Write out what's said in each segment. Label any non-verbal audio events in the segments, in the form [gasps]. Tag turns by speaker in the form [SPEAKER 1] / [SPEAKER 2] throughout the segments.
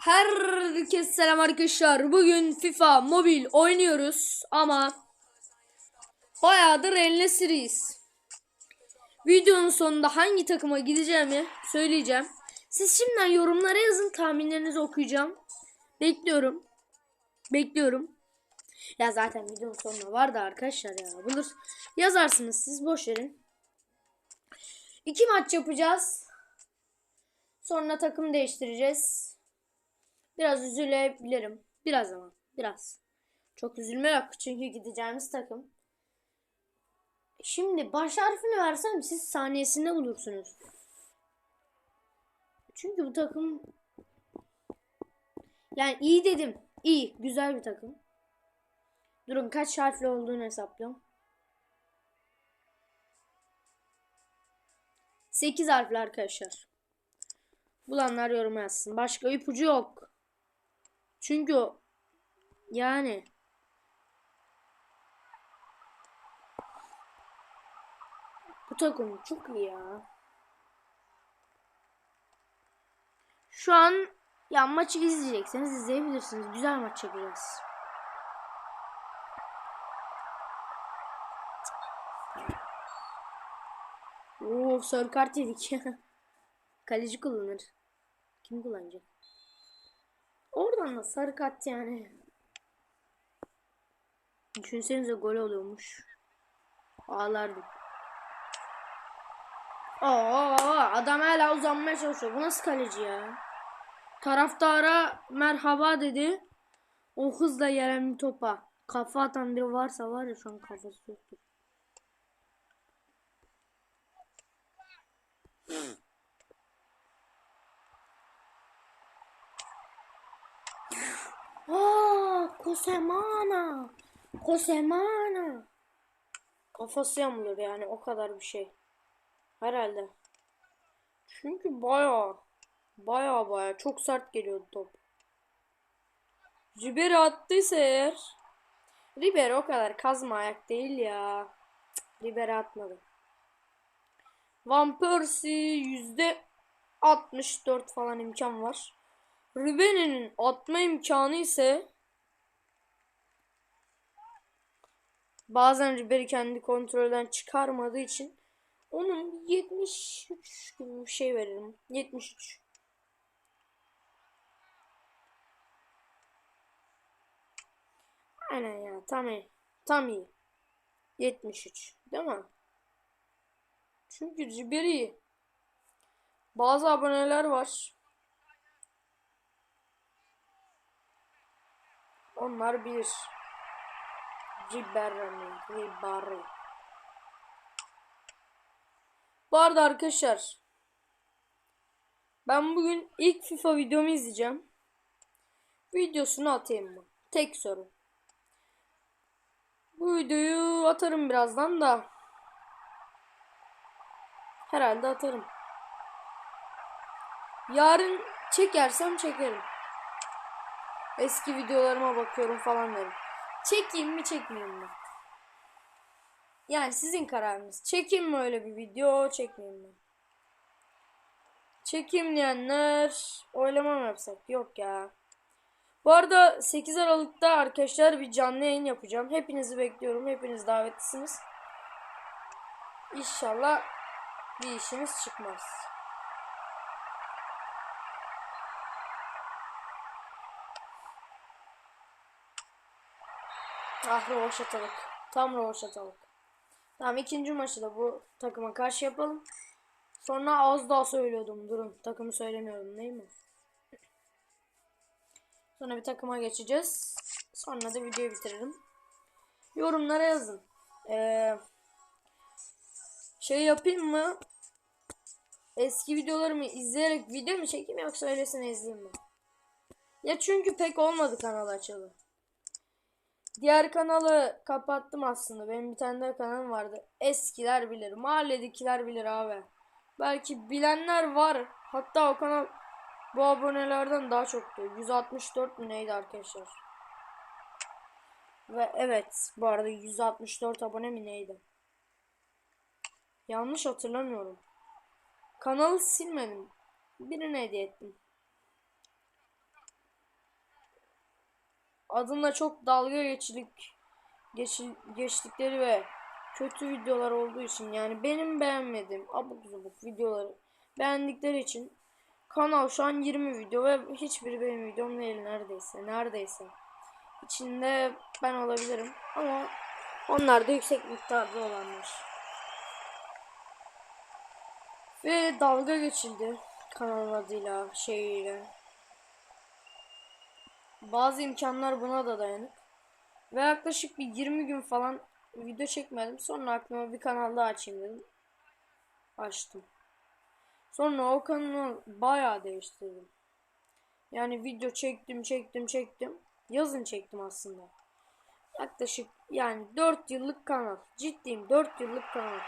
[SPEAKER 1] Herkese selam arkadaşlar. Bugün FIFA mobil oynuyoruz ama bayağıdır eline series. Videonun sonunda hangi takıma gideceğimi söyleyeceğim. Siz şimdiden yorumlara yazın tahminlerinizi okuyacağım. Bekliyorum. Bekliyorum. Ya zaten videonun sonunda var da arkadaşlar ya. Bulur. Yazarsınız siz boş verin. İki maç yapacağız. Sonra takım değiştireceğiz. Biraz üzülebilirim. Biraz ama. Biraz. Çok üzülme yok. Çünkü gideceğimiz takım. Şimdi baş harfini versem siz saniyesinde bulursunuz. Çünkü bu takım yani iyi dedim. İyi. Güzel bir takım. Durun kaç harfli olduğunu hesaplıyorum. 8 harfli arkadaşlar. Bulanlar yorum yazsın. Başka ipucu yok. Çünkü yani bu takım çok iyi ya. Şu an ya maçı izleyecekseniz izleyebilirsiniz. Güzel maç yapacağız. Oo sarı kart yedik. [laughs] Kaleci kullanır. Kim kullanacak? Oradan da sarı kart yani. Düşünsenize gol oluyormuş. Ağlardım. Aa, adam hala uzanmaya çalışıyor. Bu nasıl kaleci ya? Taraftara merhaba dedi. O hızla gelen bir topa. Kafa atan biri varsa var ya şu an kafası yoktur. Aa, Kosemana. Kosemana. Kafası yamulur yani o kadar bir şey. Herhalde. Çünkü baya baya baya çok sert geliyordu top. Ribery attıysa eğer Ribery o kadar kazma ayak değil ya. Ribery atmadı. Van Persie yüzde 64 falan imkan var. Ribery'nin atma imkanı ise bazen Ribery kendi kontrolden çıkarmadığı için onun 73 gibi bir şey veririm. 73. Aynen ya tam iyi. Tam iyi. 73. Değil mi? Çünkü Ribery bazı aboneler var. Onlar bilir. Ribery? Ribery. Bu arada arkadaşlar ben bugün ilk FIFA videomu izleyeceğim. Videosunu atayım mı? Tek soru. Bu videoyu atarım birazdan da. Herhalde atarım. Yarın çekersem çekerim. Eski videolarıma bakıyorum falan derim. Çekeyim mi çekmeyeyim mi? Yani sizin kararınız. Çekeyim mi öyle bir video, çekmeyeyim mi? Çekeyim diyenler oylama mı yapsak? Yok ya. Bu arada 8 Aralık'ta arkadaşlar bir canlı yayın yapacağım. Hepinizi bekliyorum. Hepiniz davetlisiniz. İnşallah bir işiniz çıkmaz. Ah rovaşatalık. Tam rovaşatalık. Tamam ikinci maçı da bu takıma karşı yapalım. Sonra az daha söylüyordum. Durun takımı söylemiyorum değil mi? Sonra bir takıma geçeceğiz. Sonra da videoyu bitiririm. Yorumlara yazın. Ee, şey yapayım mı? Eski videolarımı izleyerek video mu çekeyim yoksa öylesine izleyeyim mi? Ya çünkü pek olmadı kanal açalı. Diğer kanalı kapattım aslında. Benim bir tane daha kanalım vardı. Eskiler bilir. Mahalledekiler bilir abi. Belki bilenler var. Hatta o kanal bu abonelerden daha çoktu. 164 mu neydi arkadaşlar? Ve evet bu arada 164 abone mi neydi? Yanlış hatırlamıyorum. Kanalı silmedim. Birine hediye ettim. Adımla çok dalga geçilik geçil, geçtikleri ve kötü videolar olduğu için yani benim beğenmediğim abuk subuk videoları beğendikleri için kanal şu an 20 video ve hiçbiri benim videom değil neredeyse neredeyse. İçinde ben olabilirim ama onlar da yüksek miktarda olanlar. Ve dalga geçildi kanal adıyla şeyiyle bazı imkanlar buna da dayanık ve yaklaşık bir 20 gün falan video çekmedim. Sonra aklıma bir kanal daha açayım dedim. Açtım. Sonra o kanalı bayağı değiştirdim. Yani video çektim, çektim, çektim. Yazın çektim aslında. Yaklaşık yani 4 yıllık kanal. Ciddiyim 4 yıllık kanal.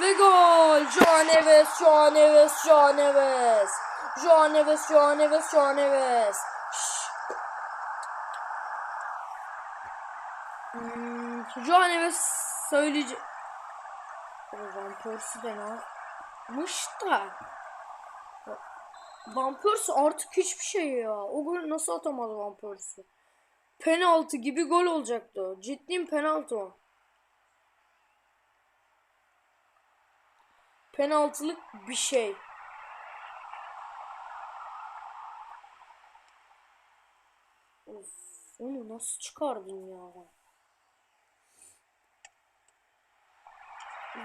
[SPEAKER 1] Ve gol! Joan Neves, Joan Neves, Joan Neves. Joan Neves, Joan Neves, Joan Neves. Hmm, Joan Neves söyleyecek. Van Persie de ne yapmış da. Van Persie artık hiçbir şey ya. O golü nasıl atamadı Van Persie? Penaltı gibi gol olacaktı o. Ciddiyim penaltı o. Penaltılık bir şey. Of, onu nasıl çıkardın ya?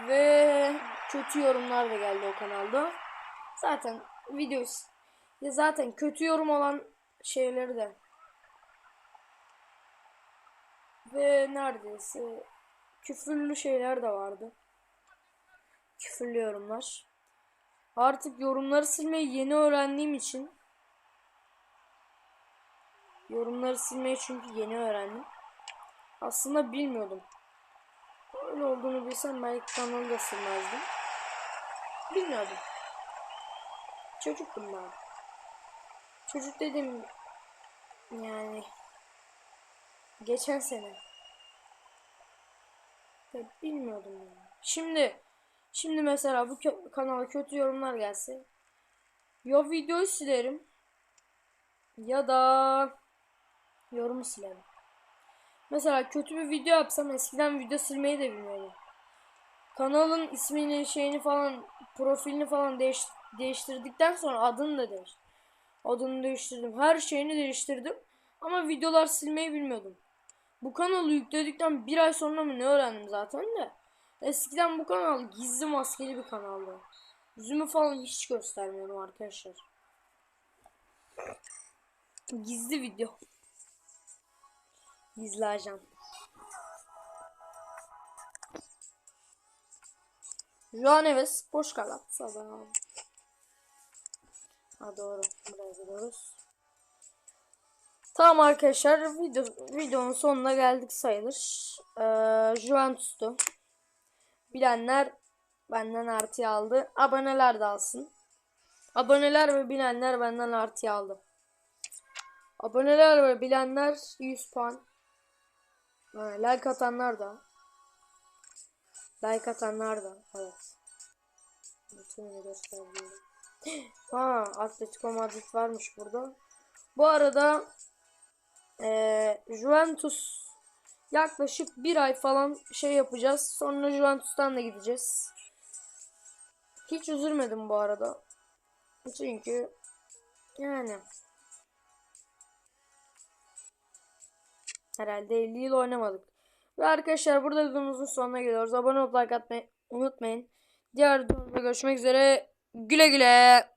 [SPEAKER 1] Ve kötü yorumlar da geldi o kanalda. Zaten video ya zaten kötü yorum olan şeyleri de ve neredeyse küfürlü şeyler de vardı. Küfürlü yorumlar. Artık yorumları silmeyi yeni öğrendiğim için yorumları silmeyi çünkü yeni öğrendim. Aslında bilmiyordum. Öyle olduğunu bilsem belki kanalı da silmezdim. Bilmiyordum. Çocuktum ben. Çocuk dedim yani geçen sene. Ya bilmiyordum yani. Şimdi şimdi mesela bu kanala kötü yorumlar gelse ya videoyu silerim ya da yorumu silerim. Mesela kötü bir video yapsam eskiden video silmeyi de bilmiyordum. Kanalın ismini, şeyini falan, profilini falan değiş, değiştirdikten sonra adını da değiştirdim. Adını değiştirdim. Her şeyini değiştirdim. Ama videolar silmeyi bilmiyordum. Bu kanalı yükledikten bir ay sonra mı ne öğrendim zaten de. Eskiden bu kanal gizli maskeli bir kanaldı. Yüzümü falan hiç göstermiyorum arkadaşlar. Gizli video. Gizli ajan. Joan Neves boş Galatasaray. Ha doğru. Buraya gidiyoruz. Tamam arkadaşlar video, videonun sonuna geldik sayılır. Ee, Juventus'tu. Bilenler benden artı aldı. Aboneler de alsın. Aboneler ve bilenler benden artı aldı. Aboneler ve bilenler 100 puan. Like atanlar da. Like atanlar da. Evet. Bütün gösterdim. [gasps] Ha, Atletico Madrid varmış burada. Bu arada ee, Juventus yaklaşık bir ay falan şey yapacağız. Sonra Juventus'tan da gideceğiz. Hiç üzülmedim bu arada. Çünkü yani herhalde 50 yıl oynamadık. Ve arkadaşlar burada videomuzun sonuna geliyoruz. Abone olup like atmayı unutmayın. Diğer videomuzda görüşmek üzere. Güle güle.